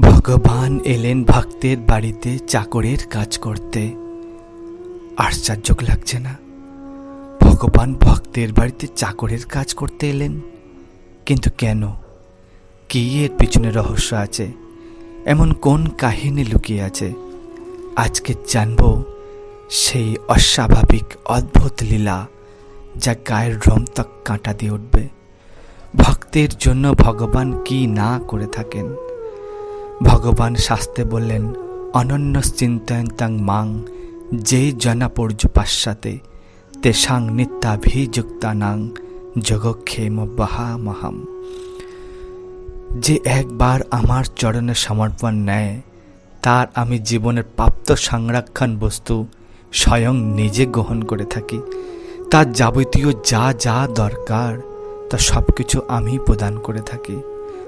ভগবান এলেন ভক্তের বাড়িতে চাকরের কাজ করতে। আশ্চর্য লাগছে না? ভগবান ভক্তের বাড়িতে চাকরের কাজ করতে এলেন। কিন্তু কেন? কি এর পিছনে রহস্য আছে? এমন কোন কাহিনী লুকিয়ে আছে? আজকে জানব সেই অস্বাভাবিক অদ্ভুত লীলা যা গায়ের রমতক কাঁটা দিয়ে উঠবে। ভক্তের জন্য ভগবান কি না করে থাকেন? ভগবান শাস্তে বললেন, অনন্য চিন্তয়ন্তাং মাং, যে জনা পর্যপাশ্চাতে তেষাং নিত্যাভিযুক্তানাং যোগক্ষেম বহামহাম। যে একবার আমার চরণে সমর্পণ নেয়, তার আমি জীবনের প্রাপ্ত সংরক্ষণ বস্তু স্বয়ং নিজে গ্রহণ করে থাকি। তার যাবতীয় যা যা দরকার, তা সব কিছু আমি প্রদান করে থাকি।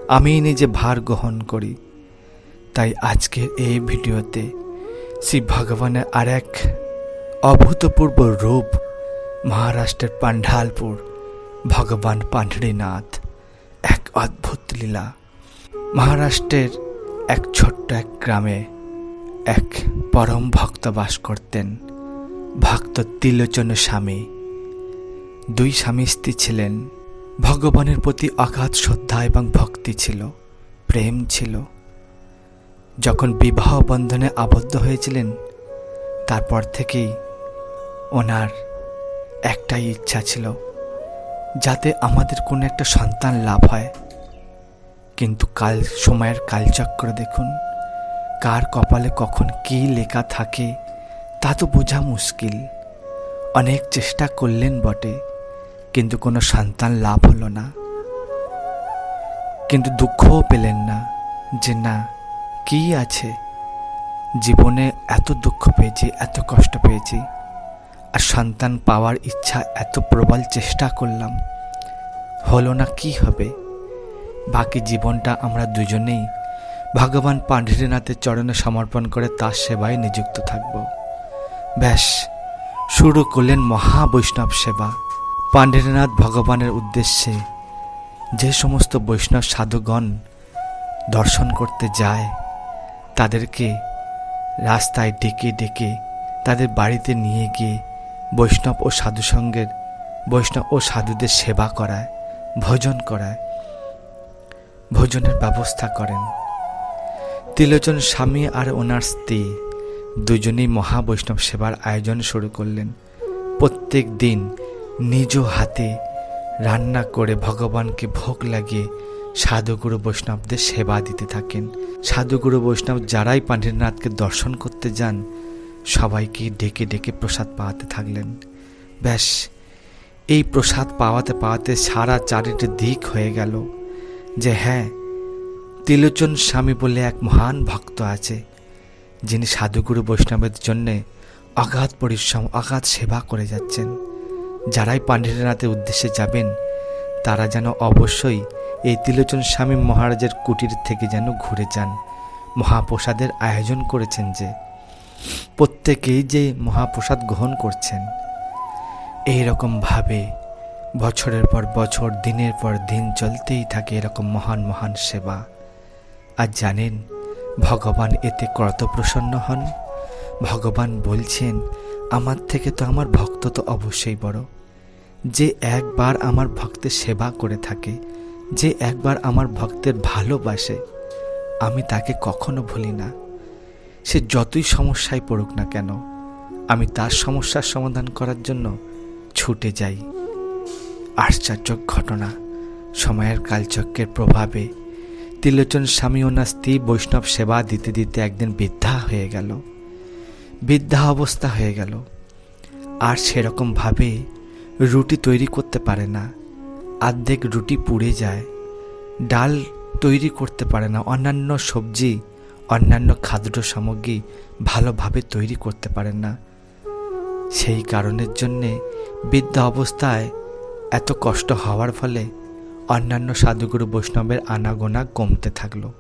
আমি নিজে ভার গ্রহণ করি। তাই আজকের এই ভিডিওতে শ্রী ভগবানের আর এক অভূতপূর্ব রূপ মহারাষ্ট্রের পান্ডালপুর ভগবান পাণ্ডরীনাথ এক অদ্ভুত লীলা। মহারাষ্ট্রের এক ছোট্ট এক গ্রামে এক পরম ভক্ত বাস করতেন। ভক্ত তিলোচন স্বামী। দুই স্বামী স্ত্রী ছিলেন। ভগবানের প্রতি অগাধ শ্রদ্ধা এবং ভক্তি ছিল, প্রেম ছিল। যখন বিবাহ বন্ধনে আবদ্ধ হয়েছিলেন, তারপর থেকেই ওনার একটাই ইচ্ছা ছিল যাতে আমাদের কোনো একটা সন্তান লাভ হয়। কিন্তু কাল সময়ের কালচক্র দেখুন, কার কপালে কখন কী লেখা থাকে তা তো বোঝা মুশকিল। অনেক চেষ্টা করলেন বটে, কিন্তু কোনো সন্তান লাভ হলো না। কিন্তু দুঃখও পেলেন না যে না কি আছে? জীবনে এত দুঃখ পেয়েছি, এত কষ্ট পেয়েছি, আর সন্তান পাওয়ার ইচ্ছা, এত প্রবল চেষ্টা করলাম। হলো না কি হবে? বাকি জীবনটা আমরা দুজনেই ভগবান পাণ্ডীরনাথের চরণে সমর্পণ করে তার সেবায় নিযুক্ত থাকব। ব্যাস, শুরু করলেন মহাবৈষ্ণব সেবা। পাণ্ডীরনাথ ভগবানের উদ্দেশ্যে যে সমস্ত বৈষ্ণব সাধুগণ দর্শন করতে যায় তাদেরকে রাস্তায় ডেকে ডেকে তাদের বাড়িতে নিয়ে গিয়ে বৈষ্ণব ও সাধুসঙ্গের বৈষ্ণব ও সাধুদের সেবা করায়, ভোজন করায়, ভোজনের ব্যবস্থা করেন। তিলোচন স্বামী আর ওনার স্ত্রী দুজনেই মহাবৈষ্ণব সেবার আয়োজন শুরু করলেন। প্রত্যেক দিন নিজ হাতে রান্না করে ভগবানকে ভোগ লাগিয়ে সাধুগুরু বৈষ্ণবদের সেবা দিতে থাকেন। সাধুগুরু বৈষ্ণব যারাই পাণ্ডীরনাথকে দর্শন করতে যান, সবাইকে ডেকে ডেকে প্রসাদ পাওয়াতে থাকলেন। ব্যাস, এই প্রসাদ পাওয়াতে পাওয়াতে সারা চারিটি দিক হয়ে গেল যে হ্যাঁ তিলোচন স্বামী বলে এক মহান ভক্ত আছে, যিনি সাধুগুরু বৈষ্ণবের জন্যে অগাধ পরিশ্রম, অগাধ সেবা করে যাচ্ছেন। যারাই পাণ্ডীরনাথের উদ্দেশ্যে যাবেন তারা যেন অবশ্যই এই তিলোচন স্বামী মহারাজের কুটির থেকে যেন ঘুরে যান। মহাপ্রসাদের আয়োজন করেছেন যে, প্রত্যেকেই যে মহাপ্রসাদ গ্রহণ করছেন। এই ভাবে বছরের পর বছর, দিনের পর দিন চলতেই থাকে এরকম মহান মহান সেবা। আর জানেন, ভগবান এতে কত প্রসন্ন হন। ভগবান বলছেন, আমার থেকে তো আমার ভক্ত তো অবশ্যই বড়। যে একবার আমার ভক্তের সেবা করে থাকে, যে একবার আমার ভক্তের ভালোবাসে, আমি তাকে কখনো ভুলি না। সে যতই সমস্যায় পড়ুক না কেন, আমি তার সমস্যার সমাধান করার জন্য ছুটে যাই। আশ্চর্য ঘটনা, সময়ের কালচক্রের প্রভাবে তিলোচন স্বামী ওনার স্ত্রী বৈষ্ণব সেবা দিতে দিতে একদিন বৃদ্ধা হয়ে গেল। বৃদ্ধা অবস্থা হয়ে গেল। আর সেরকমভাবে রুটি তৈরি করতে পারে না। আর্ধেক রুটি পুড়ে যায়। ডাল তৈরি করতে পারে না। অন্যান্য সবজি, অন্যান্য খাদ্য সামগ্রী ভালোভাবে তৈরি করতে পারেন না। সেই কারণের জন্যে বৃদ্ধা অবস্থায় এত কষ্ট হওয়ার ফলে অন্যান্য সাধুগুরু বৈষ্ণবের আনাগোনা কমতে থাকল।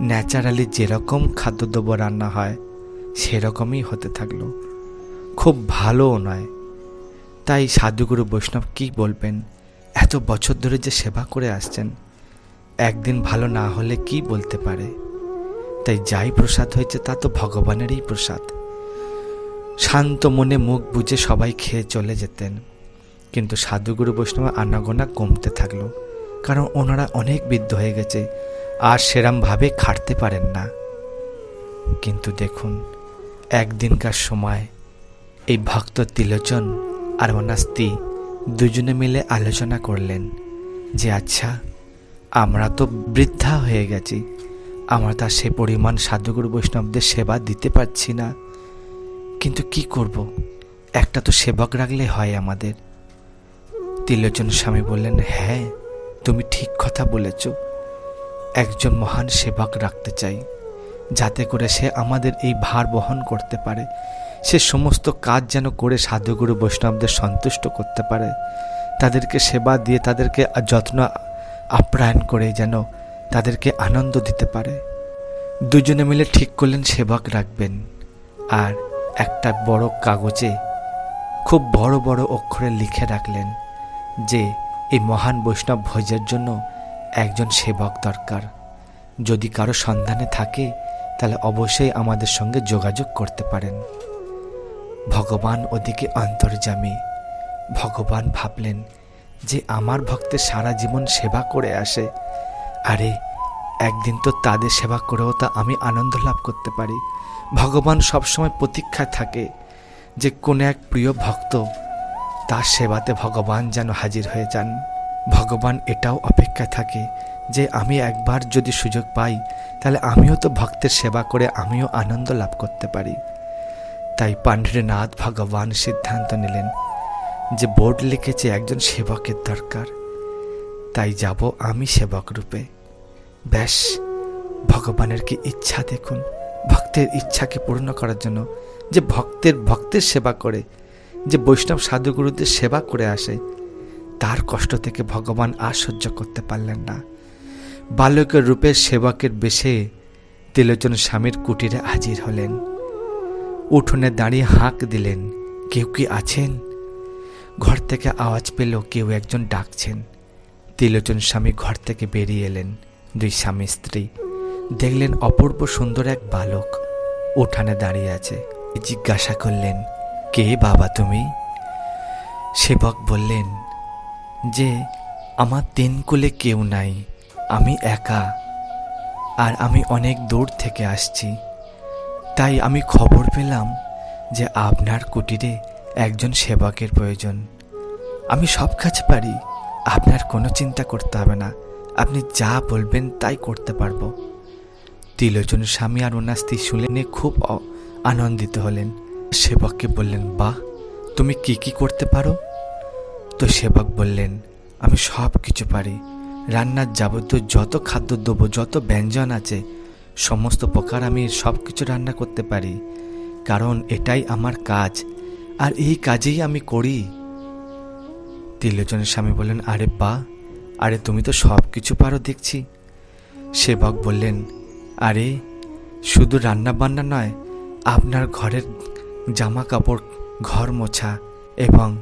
ন্যাচারালি যেরকম খাদ্যদ্রব্য রান্না হয়, সেরকমই হতে থাকল। খুব ভালোও নয়। তাই সাধুগুরু বৈষ্ণব কি বলবেন? এত বছর ধরে যে সেবা করে আসছেন, একদিন ভালো না হলে কি বলতে পারে? তাই যাই প্রসাদ হয়েছে তা তো ভগবানেরই প্রসাদ। শান্ত মনে মুখ বুঝে সবাই খেয়ে চলে যেতেন। কিন্তু সাধুগুরু বৈষ্ণব আনাগোনা কমতে থাকল, কারণ ওনারা অনেক বৃদ্ধ হয়ে গেছে, আর সেরামভাবে খাটতে পারেন না। কিন্তু দেখুন, একদিনকার সময় এই ভক্ত তিলোচন আর ওনার স্ত্রী দুজনে মিলে আলোচনা করলেন যে আচ্ছা আমরা তো বৃদ্ধা হয়ে গেছি। আমরা তার সে পরিমাণ সাধুগুরু বৈষ্ণবদের সেবা দিতে পারছি না। কিন্তু কি করব? একটা তো সেবক রাখলে হয় আমাদের। তিলোচন স্বামী বললেন হ্যাঁ তুমি ঠিক কথা বলেছ। একজন মহান সেবক রাখতে চাই, যাতে করে সে আমাদের এই ভার বহন করতে পারে। সে সমস্ত কাজ যেন করে সাধুগুরু বৈষ্ণবদের সন্তুষ্ট করতে পারে, তাদেরকে সেবা দিয়ে তাদেরকে যত্ন আপ্যায়ন করে যেন তাদেরকে আনন্দ দিতে পারে। দুজনে মিলে ঠিক করলেন সেবক রাখবেন। আর একটা বড় কাগজে খুব বড় বড় অক্ষরে লিখে রাখলেন যে, এই মহান বৈষ্ণব ভোজের জন্য একজন সেবক দরকার। যদি কারও সন্ধানে থাকে, তাহলে অবশ্যই আমাদের সঙ্গে যোগাযোগ করতে পারেন। ভগবান ওদিকে অন্তর্জামী ভগবান ভাবলেন যে আমার ভক্তের সারা জীবন সেবা করে আসে। আরে, একদিন তো তাদের সেবা করেও তা আমি আনন্দ লাভ করতে পারি। ভগবান সবসময় প্রতীক্ষায় থাকে যে কোনো এক প্রিয় ভক্ত তার সেবাতে ভগবান যেন হাজির হয়ে যান। ভগবান এটাও অপেক্ষায় থাকে যে আমি একবার যদি সুযোগ পাই, তাহলে আমিও তো ভক্তের সেবা করে আমিও আনন্দ লাভ করতে পারি। তাই পাণ্ড্রীনাথ ভগবান সিদ্ধান্ত নিলেন যে বোর্ড লিখেছে একজন সেবকের দরকার। তাই যাব আমি সেবক রূপে। ব্যাস, ভগবানের কি ইচ্ছা দেখুন, ভক্তের ইচ্ছাকে পূর্ণ করার জন্য যে ভক্তের ভক্তের সেবা করে, যে বৈষ্ণব সাধুগুরুদের সেবা করে আসে, তার কষ্ট থেকে ভগবান আর সহ্য করতে পারলেন না। বালকের রূপে সেবকের বেশে তিলোচন স্বামীর কুটিরে হাজির হলেন। উঠোনে দাঁড়িয়ে হাঁক দিলেন, কেউ কি আছেন? ঘর থেকে আওয়াজ পেল, কেউ একজন ডাকছেন। তিলোচন স্বামী ঘর থেকে বেরিয়ে এলেন, দুই স্বামী স্ত্রী। দেখলেন অপূর্ব সুন্দর এক বালক উঠানে দাঁড়িয়ে আছে। জিজ্ঞাসা করলেন, কে বাবা তুমি? সেবক বললেন, যে আমার তিন কুলে কেউ নাই, আমি একা, আর আমি অনেক দূর থেকে আসছি। তাই আমি খবর পেলাম যে আপনার কুটিরে একজন সেবকের প্রয়োজন। আমি সব কাজ পারি, আপনার কোনো চিন্তা করতে হবে না। আপনি যা বলবেন তাই করতে পারব। তিলোচন স্বামী আর ওনার স্ত্রী শুনে খুব আনন্দিত হলেন। সেবককে বললেন, বাহ, তুমি কি কি করতে পারো? তো সেবক বললেন, আমি সব কিছু পারি। রান্নার যাবতীয় যত খাদ্য দ্রব্য যত ব্যঞ্জন আছে সমস্ত প্রকার আমি সব কিছু রান্না করতে পারি, কারণ এটাই আমার কাজ, আর এই কাজেই আমি করি। তিলোচনের স্বামী বললেন, আরে বা, আরে তুমি তো সব কিছু পারো দেখছি। সেবক বললেন, আরে, শুধু রান্না বান্না নয়, আপনার ঘরের জামা কাপড় ঘর মোছা এবং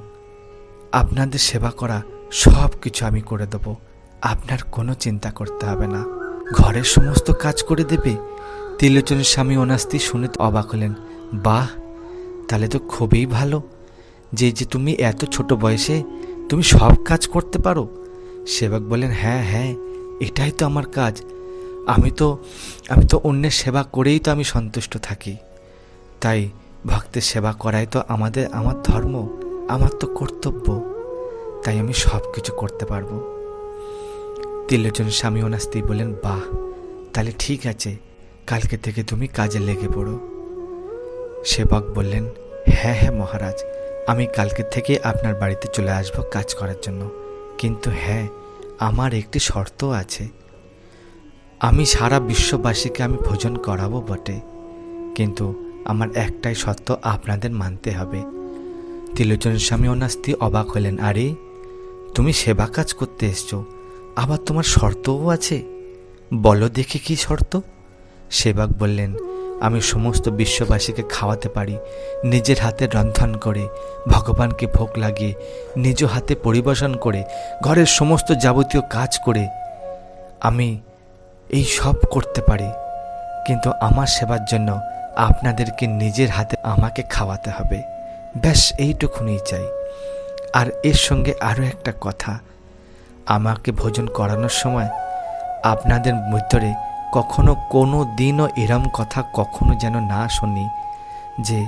আপনাদের সেবা করা সব কিছু আমি করে দেবো। আপনার কোনো চিন্তা করতে হবে না। ঘরের সমস্ত কাজ করে দেবে? তিলোচনের স্বামী ওনার স্ত্রী শুনে অবাক হলেন। বাহ, তাহলে তো খুবই ভালো। যে যে তুমি এত ছোট বয়সে তুমি সব কাজ করতে পারো? সেবক বলেন হ্যাঁ হ্যাঁ এটাই তো আমার কাজ। আমি তো আমি তো অন্যের সেবা করেই তো আমি সন্তুষ্ট থাকি। তাই ভক্তের সেবা করাই তো আমাদের, আমার ধর্ম, আমার তো কর্তব্য। তাই আমি সব কিছু করতে পারব। তিলোচন স্বামী ওনার বললেন, বাহ, তাহলে ঠিক আছে, কালকে থেকে তুমি কাজে লেগে পড়ো। সেবক বললেন হ্যাঁ হ্যাঁ মহারাজ, আমি কালকে থেকে আপনার বাড়িতে চলে আসব কাজ করার জন্য। কিন্তু হ্যাঁ আমার একটি শর্ত আছে। আমি সারা বিশ্ববাসীকে আমি ভোজন করাবো বটে, কিন্তু আমার একটাই শর্ত আপনাদের মানতে হবে। তিলোচন স্বামী ওনার স্ত্রী অবাক হলেন, আরে, তুমি সেবা কাজ করতে এসছো আবার তোমার শর্তও আছে। বলো দেখে কি শর্ত। সেবক বললেন, আমি সমস্ত বিশ্ববাসীকে খাওয়াতে পারি, নিজের হাতে রন্ধন করে, ভগবানকে ভোগ লাগিয়ে, নিজ হাতে পরিবেশন করে, ঘরের সমস্ত যাবতীয় কাজ করে। আমি এই সব করতে পারি, কিন্তু আমার সেবার জন্য আপনাদেরকে নিজের হাতে আমাকে খাওয়াতে হবে। ব্যাস এইটুকুনি চাই। আর এর সঙ্গে আরও একটা কথা। আমাকে ভোজন করানোর সময় আপনাদের ভিতরে কখনো কোনো দিনও এরম কথা কখনো যেন না শুনি যে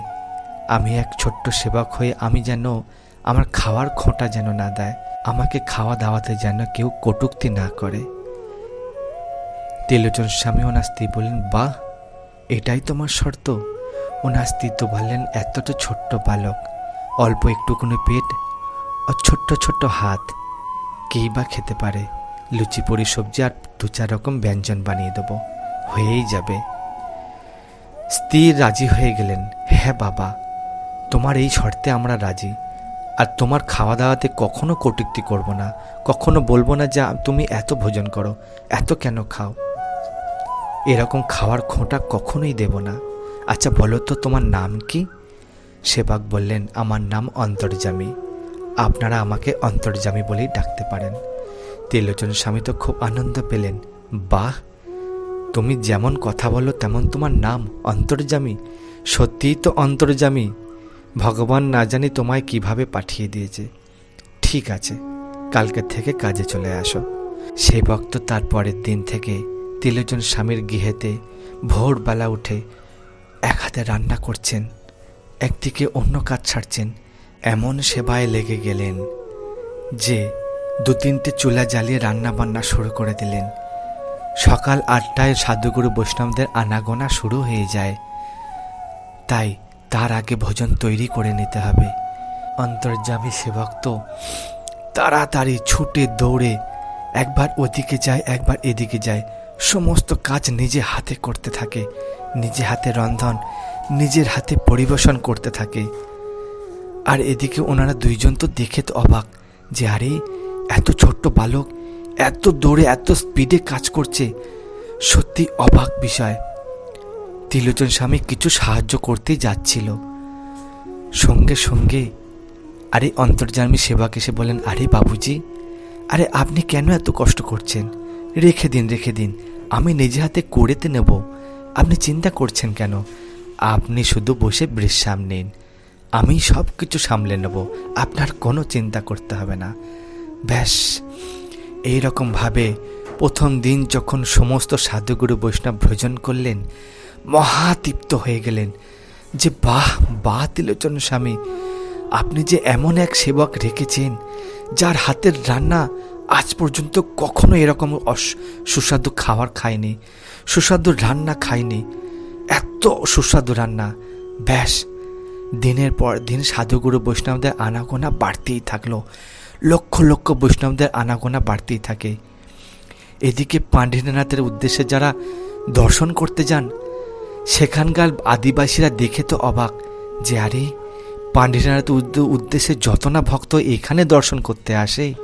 আমি এক ছোট্ট সেবক হয়ে আমি যেন আমার খাওয়ার খোঁটা যেন না দেয়, আমাকে খাওয়া দাওয়াতে যেন কেউ কটুক্তি না করে। তেলোচন স্বামী ওনার স্ত্রী বললেন, বাহ, এটাই তোমার শর্ত। ওনার স্ত্রী তো বললেন, এতটা ছোট্ট বালক, অল্প একটুকুনি পেট আর ছোট্ট ছোট্ট হাত। কেই বা খেতে পারে। লুচি, পুরি, সবজি আর দু চার রকম ব্যঞ্জন বানিয়ে দেবো। হয়েই যাবে। স্ত্রী রাজি হয়ে গেলেন। হ্যাঁ বাবা, তোমার এই শর্তে আমরা রাজি। আর তোমার খাওয়া দাওয়াতে কখনো কটুক্তি করব না। কখনো বলব না যে তুমি এত ভোজন করো, এত কেন খাও। এরকম খাওয়ার খোঁটা কখনোই দেব না। আচ্ছা বলো তো তোমার নাম কি? সেবাক বললেন, আমার নাম অন্তর্জামী। আপনারা আমাকে অন্তর্জামী বলেই ডাকতে পারেন। তেলোচন স্বামী তো খুব আনন্দ পেলেন। বাহ, তুমি যেমন কথা বলো তেমন তোমার নাম অন্তর্জামী সত্যিই তো অন্তর্জামী ভগবান না জানি তোমায় কীভাবে পাঠিয়ে দিয়েছে। ঠিক আছে, কালকে থেকে কাজে চলে আসো। সেই ভক্ত তার পরের দিন থেকে তিলজন স্বামীর গৃহেতে ভোরবেলা উঠে এক হাতে রান্না করছেন, একদিকে অন্য কাজ ছাড়ছেন এমন সেবায় লেগে গেলেন যে দু তিনটে চুলা জ্বালিয়ে রান্না বান্না শুরু করে দিলেন। সকাল আটটায় সাধুগুরু বৈষ্ণবদের আনাগোনা শুরু হয়ে যায়। তাই তার আগে ভোজন তৈরি করে নিতে হবে। অন্তর্যামী সেবক তো তাড়াতাড়ি ছুটে দৌড়ে একবার ওদিকে যায়, একবার এদিকে যায়। সমস্ত কাজ নিজে হাতে করতে থাকে। নিজে হাতে রন্ধন, নিজের হাতে পরিবেশন করতে থাকে। আর এদিকে ওনারা দুইজন তো দেখে তো অবাক যে আরে, এত ছোট্ট বালক, এত দৌড়ে, এত স্পিডে কাজ করছে। সত্যি অবাক বিষয়। তিলোচন স্বামী কিছু সাহায্য করতেই যাচ্ছিল। সঙ্গে সঙ্গে, আরে অন্তর্জামী সেবাকে এসে বলেন, আরে বাবুজি, আরে আপনি কেন এত কষ্ট করছেন? রেখে দিন রেখে দিন। আমি নিজে হাতে করেতে নেব। আপনি চিন্তা করছেন কেন? আপনি শুধু বসে বিশ্রাম নিন। আমি সব কিছু সামলে নেব। আপনার কোনো চিন্তা করতে হবে না। ব্যাস, এইরকমভাবে প্রথম দিন যখন সমস্ত সাধুগুরু বৈষ্ণব ভোজন করলেন মহাতৃপ্ত হয়ে গেলেন। যে বাহ বাহ তিলোচন স্বামী, আপনি যে এমন এক সেবক রেখেছেন, যার হাতের রান্না আজ পর্যন্ত কখনো এরকম অস- সুস্বাদু খাবার খায়নি, সুস্বাদু রান্না খায়নি, এত সুস্বাদু রান্না। ব্যাস দিনের পর দিন সাধুগুরু বৈষ্ণবদের আনাগোনা বাড়তেই থাকল। লক্ষ লক্ষ বৈষ্ণবদের আনাগোনা বাড়তেই থাকে। এদিকে পাণ্ডিনাথের উদ্দেশ্যে যারা দর্শন করতে যান, সেখানকার আদিবাসীরা দেখে তো অবাক যে আরে, পাণ্ডিনাথ উদ্দেশ্যে যত না ভক্ত এখানে দর্শন করতে আসে,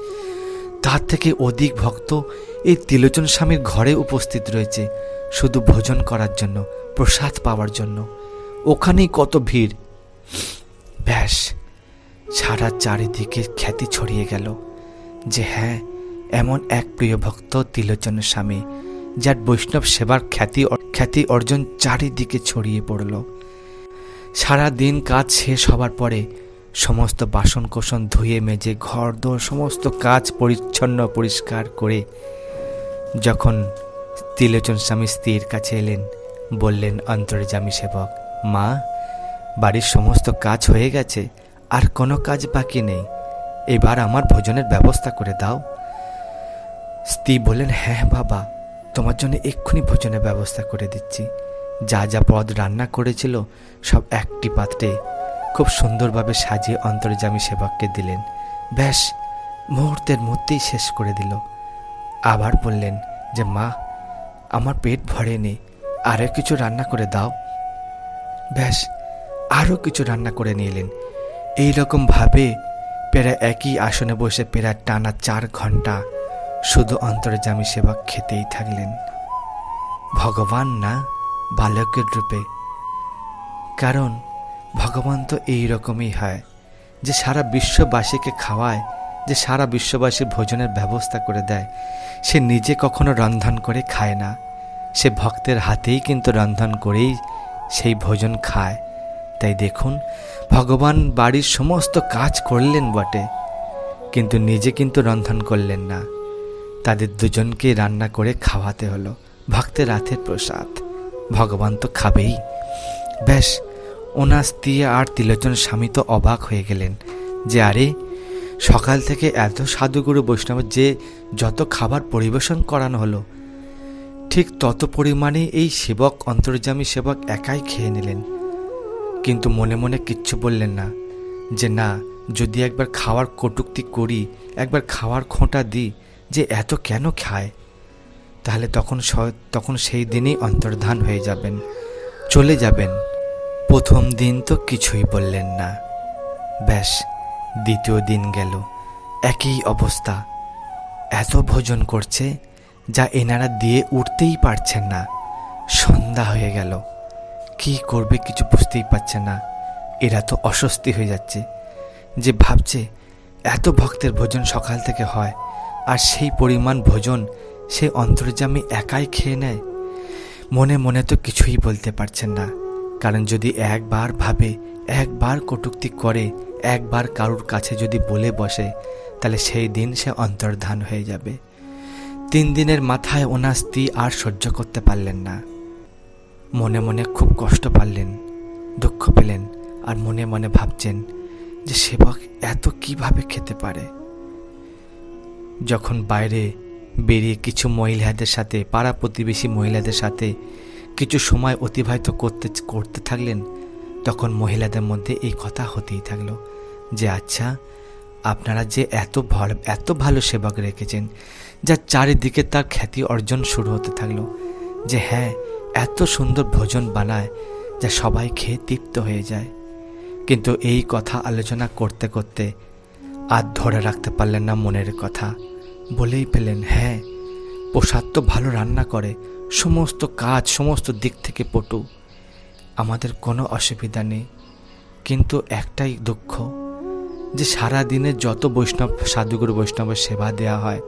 তার থেকে অধিক ভক্ত এই তিলোচন স্বামীর ঘরে উপস্থিত রয়েছে, শুধু ভোজন করার জন্য, প্রসাদ পাওয়ার জন্য। ওখানেই কত ভিড়। ব্যাস, সারা চারিদিকে খ্যাতি ছড়িয়ে গেল যে হ্যাঁ এমন এক প্রিয় ভক্ত তিলোচন স্বামী, যার বৈষ্ণব সেবার খ্যাতি খ্যাতি অর্জন চারিদিকে ছড়িয়ে পড়ল। সারা দিন কাজ শেষ হবার পরে সমস্ত বাসন কোসন ধুয়ে মেজে ঘর দোর সমস্ত কাজ পরিচ্ছন্ন পরিষ্কার করে যখন তিলোচন স্বামী স্ত্রীর কাছে এলেন, বললেন অন্তর্জামী সেবক, মা বাড়ির সমস্ত কাজ হয়ে গেছে, আর কোনো কাজ বাকি নেই। এবার আমার ভোজনের ব্যবস্থা করে দাও। স্ত্রী বললেন হ্যাঁ বাবা, তোমার জন্য এক্ষুনি ভোজনের ব্যবস্থা করে দিচ্ছি। যা যা পদ রান্না করেছিল, সব একটি পাত্রে। খুব সুন্দরভাবে সাজিয়ে অন্তর্জামী সেবককে দিলেন। ব্যাস, মুহূর্তের মধ্যেই শেষ করে দিল। আবার বললেন যে, মা, আমার পেট ভরেনি, আরও কিছু রান্না করে দাও। ব্যাস আরও কিছু রান্না করে নিলেন এইরকমভাবে প্রায় একই আসনে বসে প্রায় টানা চার ঘণ্টা শুধু অন্তর্জামী সেবা খেতেই থাকলেন। ভগবান না, বালকের রূপে। কারণ ভগবান তো এই রকমই হয়, যে সারা বিশ্ববাসীকে খাওয়ায়, যে সারা বিশ্ববাসীর ভোজনের ব্যবস্থা করে দেয়। সে নিজে কখনো রন্ধন করে খায় না। সে ভক্তের হাতেই কিন্তু রন্ধন করেই সেই ভোজন খায়। তাই দেখুন, ভগবান বাড়ির সমস্ত কাজ করলেন বটে, কিন্তু নিজে কিন্তু রন্ধন করলেন না। তাদের দুজনকে রান্না করে খাওয়াতে হলো, ভক্তের রাতের প্রসাদ। ভগবান তো খাবেই। ব্যাস, ওনার স্ত্রী আর তিলোচন স্বামী তো অবাক হয়ে গেলেন যে, আরে, সকাল থেকে এত সাধুগুরু বৈষ্ণব যে, যত খাবার পরিবেশন করানো হলো, ঠিক তত পরিমাণে এই সেবক, অন্তর্যামী সেবক একাই খেয়ে নিলেন। কিন্তু মনে মনে কিচ্ছু বললেন না। যে না, যদি একবার খাওয়ার কটুক্তি করি, একবার খাওয়ার খোঁটা দিই, যে এত কেন খায়? তাহলে তখন তখন সেই দিনই অন্তর্ধান হয়ে যাবেন, চলে যাবেন। প্রথম দিন তো কিছুই বললেন না। ব্যাস, দ্বিতীয় দিন গেল। একই অবস্থা। এত ভোজন করছে, যা এনারা দিয়ে উঠতেই পারছেন না। সন্ধ্যা হয়ে গেল। কি করবে কিছু বুঝতেই পারছে না। এরা তো অস্বস্তি হয়ে যাচ্ছে। যে ভাবছে, এত ভক্তের ভোজন সকাল থেকে হয়, আর সেই পরিমাণ ভোজন সেই অন্তর্জামী একাই খেয়ে নেয়। মনে মনে তো কিছুই বলতে পারছেন না। কারণ যদি একবার ভাবে, একবার কটূক্তি করে, একবার কারুর কাছে যদি বলে বসে, তাহলে সেই দিন সে অন্তর্ধান হয়ে যাবে। তিন দিনের মাথায় ওনার স্ত্রী আর সহ্য করতে পারলেন না। মনে মনে খুব কষ্ট পারলেন, দুঃখ পেলেন আর মনে মনে ভাবছেন যে সেবক এত কীভাবে খেতে পারে। যখন বাইরে বেরিয়ে কিছু মহিলাদের সাথে, পাড়া প্রতিবেশী মহিলাদের সাথে কিছু সময় অতিবাহিত করতে করতে থাকলেন, তখন মহিলাদের মধ্যে এই কথা হতেই থাকল যে আচ্ছা আপনারা যে এত ভর এত ভালো সেবক রেখেছেন যা চারিদিকে তার খ্যাতি অর্জন শুরু হতে থাকল যে হ্যাঁ এত সুন্দর ভোজন বানায় যা সবাই খেয়ে তৃপ্ত হয়ে যায়। কিন্তু এই কথা আলোচনা করতে করতে আর ধরে রাখতে পারলেন না মনের কথা। বলেই পেলেন হ্যাঁ প্রসাদ তো ভালো রান্না করে, সমস্ত কাজ সমস্ত দিক থেকে পটু। আমাদের কোনো অসুবিধা নেই। কিন্তু একটাই দুঃখ, যে সারা দিনে যত বৈষ্ণব, সাধুগুরু বৈষ্ণবের সেবা দেওয়া হয়,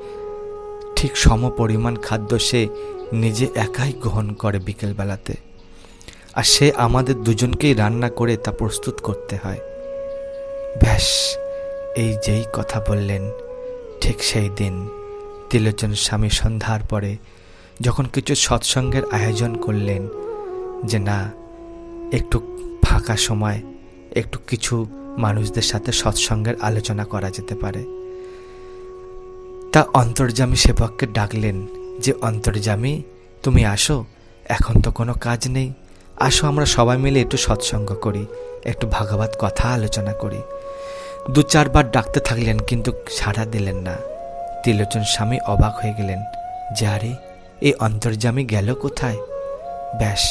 ঠিক সম পরিমাণ খাদ্য সে নিজে একাই গ্রহণ করে বিকেলবেলাতে। আর সে আমাদের দুজনকেই রান্না করে তা প্রস্তুত করতে হয়। ব্যাস, এই যেই কথা বললেন, ঠিক সেই দিন তিলোচন স্বামী সন্ধ্যার পরে যখন কিছু সৎসঙ্গের আয়োজন করলেন, যে না, একটু ফাঁকা সময়, একটু কিছু মানুষদের সাথে সৎসঙ্গের আলোচনা করা যেতে পারে। তা অন্তর্জামী সেবককে ডাকলেন যে অন্তর্জামী তুমি আসো, এখন তো কোনো কাজ নেই। আসো, আমরা সবাই মিলে একটু সৎসঙ্গ করি, একটু ভাগবত কথা আলোচনা করি। দু চারবার ডাকতে থাকলেন, কিন্তু সাড়া দিলেন না। তিলোচন স্বামী অবাক হয়ে গেলেন। যে আরে, এই অন্তর্জামী গেল কোথায়? ব্যাস,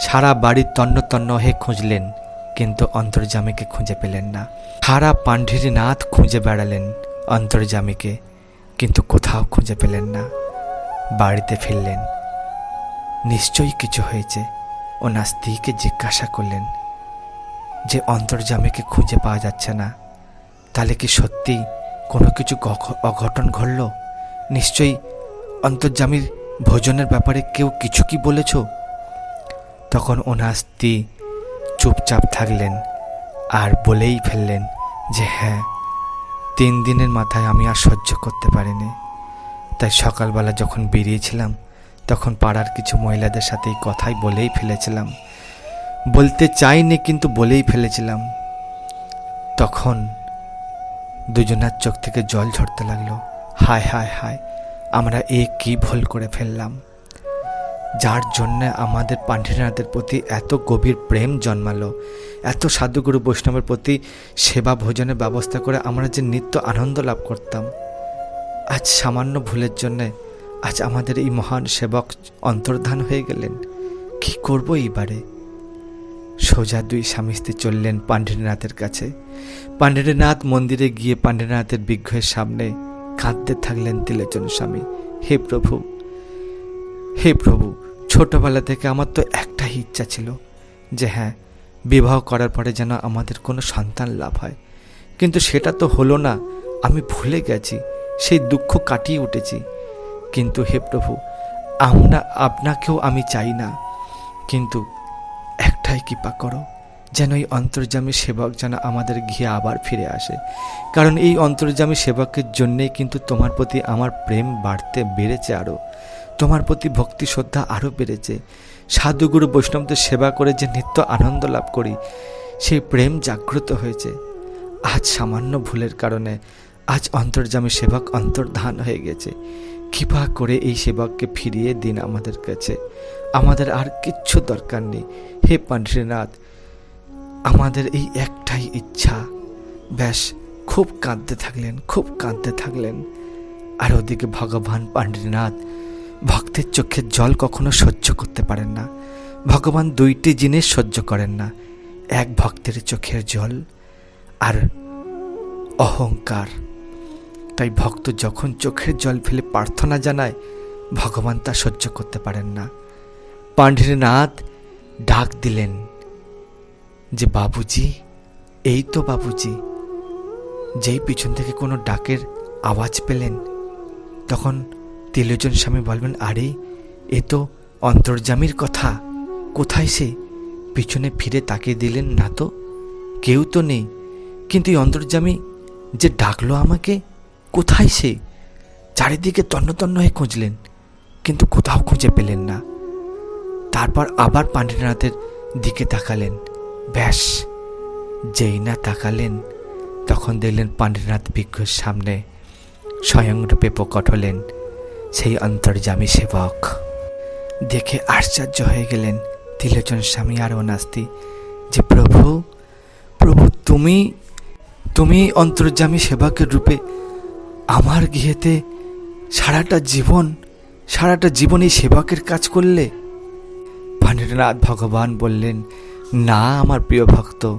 সারা বাড়ির তন্ন তন্ন হয়ে খুঁজলেন, কিন্তু অন্তর্জামীকে খুঁজে পেলেন না। সারা পাণ্ডির নাথ খুঁজে বেড়ালেন অন্তর্জামীকে কিন্তু কোথাও খুঁজে পেলেন না। বাড়িতে ফিরলেন। নিশ্চয়ই কিছু হয়েছে। ওনার স্ত্রীকে জিজ্ঞাসা করলেন, যে অন্তর্জামীকে খুঁজে পাওয়া যাচ্ছে না, তাহলে কি সত্যি কোনো কিছু অঘটন ঘটল? নিশ্চয়ই অন্তর্জামীর ভোজনের ব্যাপারে কেউ কিছু কি বলেছ? তখন ওনার স্ত্রী চুপচাপ থাকলেন আর বলেই ফেললেন যে হ্যাঁ তিন দিনের মাথায় আমি আর সহ্য করতে পারিনি। তাই সকালবেলা যখন বেরিয়েছিলাম, তখন পাড়ার কিছু মহিলাদের সাথে এই কথাই বলেই ফেলেছিলাম। বলতে চাইনি, কিন্তু বলেই ফেলেছিলাম। তখন দুজনার চোখ থেকে জল ঝরতে লাগল। হায় হায় হায়, আমরা এ কি ভুল করে ফেললাম? যার জন্য আমাদের পাণ্ডিনাথের প্রতি এত গভীর প্রেম জন্মালো, এত সাধুগুরু বৈষ্ণবের প্রতি সেবা ভোজনের ব্যবস্থা করে আমরা যে নিত্য আনন্দ লাভ করতাম। আজ সামান্য ভুলের জন্যে আজ আমাদের এই মহান সেবক অন্তর্ধান হয়ে গেলেন। কি করব এইবারে? সোজা দুই স্বামী স্ত্রী চললেন পাণ্ডিনাথের কাছে। পাণ্ডিনাথ মন্দিরে গিয়ে পাণ্ডিনাথের বিগ্রহের সামনে কাঁদতে থাকলেন তিলোচন স্বামী। হে প্রভু হে প্রভু, ছোটবেলা থেকে আমার তো একটাই ইচ্ছা ছিল যে হ্যাঁ বিবাহ করার পরে যেন আমাদের কোনো সন্তান লাভ হয়। কিন্তু সেটা তো হলো না, আমি ভুলে গেছি। সেই দুঃখ কাটিয়ে উঠেছি। কিন্তু হে প্রভু, আমরা, আপনাকেও আমি চাই না। কিন্তু একটাই কৃপা করো, যেন এই অন্তর্জামী সেবক যেন আমাদের ঘিয়ে আবার ফিরে আসে। কারণ এই অন্তর্জামী সেবকের জন্যেই কিন্তু তোমার প্রতি আমার প্রেম বাড়তে বেড়েছে আরও। তোমার প্রতি ভক্তি শ্রদ্ধা আরও বেড়েছে। সাধুগুরু বৈষ্ণবদের সেবা করে যে নিত্য আনন্দ লাভ করি, সেই প্রেম জাগ্রত হয়েছে। আজ সামান্য ভুলের কারণে আজ অন্তর্জামী সেবক অন্তর্ধান হয়ে গেছে। কৃপা করে এই সেবককে ফিরিয়ে দিন আমাদের কাছে। আমাদের আর কিচ্ছু দরকার নেই। হে পাণ্ড্রীনাথ আমাদের এই একটাই ইচ্ছা। ব্যাস, খুব কাঁদতে থাকলেন, খুব কাঁদতে থাকলেন। আর ওদিকে ভগবান পাণ্ড্রীনাথ ভক্তের চোখের জল কখনো সহ্য করতে পারেন না। ভগবান দুইটি জিনিস সহ্য করেন না, এক ভক্তের চোখের জল আর অহংকার। তাই ভক্ত যখন চোখের জল ফেলে প্রার্থনা জানায়, ভগবান তা সহ্য করতে পারেন না। পাণ্ড্রীনাথ ডাক দিলেন যে, বাবুজি, এই তো বাবুজি। যেই পিছন থেকে কোনো ডাকের আওয়াজ পেলেন, তখন তিলজন স্বামী বলবেন, আরে, এ তো অন্তর্জামীর কথা। কোথায় সে? পিছনে ফিরে তাকিয়ে দিলেন না তো? কেউ তো নেই। কিন্তু এই অন্তর্জামী যে ডাকলো আমাকে কোথায় সে? চারিদিকে তন্ন তন্ন হয়ে খুঁজলেন, কিন্তু কোথাও খুঁজে পেলেন না। তারপর আবার পাণ্ডীনাথের দিকে তাকালেন। ব্যাস, যেই না তাকালেন, তখন দেখলেন পাণ্ডীনাথ বিজ্ঞর সামনে স্বয়ংরূপে প্রকট হলেন, সেই অন্তর্জামী সেবক। দেখে আশ্চর্য হয়ে গেলেন তিলোচন স্বামী আর অনাস্তি যে, প্রভু প্রভু, তুমি তুমি অন্তর্জামী সেবকের রূপে আমার গৃহেতে সারাটা জীবন সারাটা জীবন এই সেবকের কাজ করলে? পাণ্ডীনাথ ভগবান বললেন, না, আমার প্রিয় ভক্ত,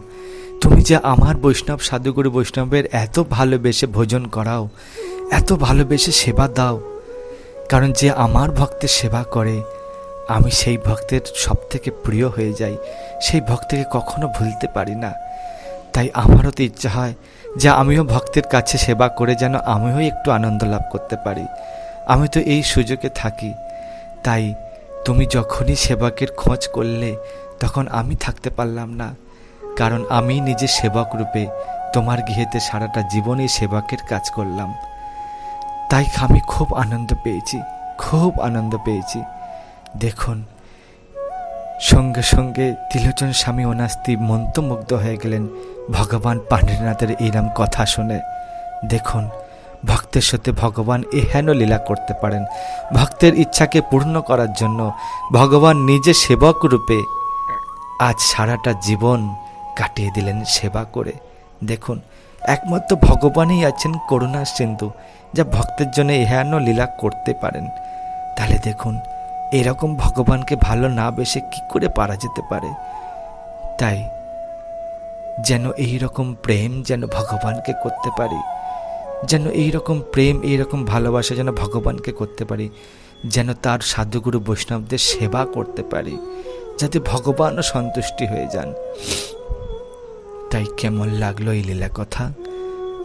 তুমি যে আমার বৈষ্ণব সাধুগুরু বৈষ্ণবের এত ভালোবেসে ভোজন করাও, এত ভালোবেসে সেবা দাও, কারণ যে আমার ভক্তের সেবা করে, আমি সেই ভক্তের সব থেকে প্রিয় হয়ে যাই, সেই ভক্তকে কখনো ভুলতে পারি না। তাই আমারও তো ইচ্ছা হয় যে আমিও ভক্তের কাছে সেবা করে যেন আমিও একটু আনন্দ লাভ করতে পারি। আমি তো এই সুযোগে থাকি। তাই তুমি যখনই সেবকের খোঁজ করলে, তখন আমি থাকতে পারলাম না। কারণ আমি নিজে সেবক রূপে তোমার গৃহেতে সারাটা জীবনই সেবকের কাজ করলাম। তাই আমি খুব আনন্দ পেয়েছি, খুব আনন্দ পেয়েছি। দেখুন সঙ্গে সঙ্গে তিলোচন স্বামী অনাস্তি মন্ত্রমুগ্ধ হয়ে গেলেন। ভগবান পাণ্ডীনাথের এইরম কথা শুনে। দেখুন, ভক্তের সাথে ভগবান এহেন লীলা করতে পারেন। ভক্তের ইচ্ছাকে পূর্ণ করার জন্য ভগবান নিজে সেবক রূপে আজ সারাটা জীবন কাটিয়ে দিলেন সেবা করে। দেখুন, একমাত্র ভগবানই আছেন করুণা সিন্ধু, যা ভক্তের জন্য এহেন লীলা করতে পারেন। তাহলে দেখুন এরকম ভগবানকে ভালো না বেসে কি করে পারা যেতে পারে? তাই যেন এই রকম প্রেম যেন ভগবানকে করতে পারি, যেন এই রকম প্রেম এই রকম ভালোবাসা যেন ভগবানকে করতে পারি, যেন তার সাধুগুরু বৈষ্ণবদের সেবা করতে পারি, যাতে ভগবানও সন্তুষ্টি হয়ে যান। তাই কেমন লাগল এই লীলা কথা?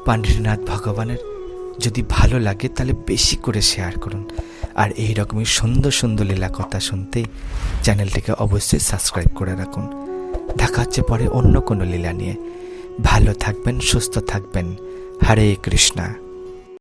পাণ্ডীনাথ ভগবানের যদি ভালো লাগে তাহলে বেশি করে শেয়ার করুন। আর এই রকমই সুন্দর সুন্দর লীলা কথা শুনতে চ্যানেলটিকে অবশ্যই সাবস্ক্রাইব করে রাখুন। দেখা হচ্ছে পরে অন্য কোনো লীলা নিয়ে। ভালো থাকবেন, সুস্থ থাকবেন। হরে কৃষ্ণা।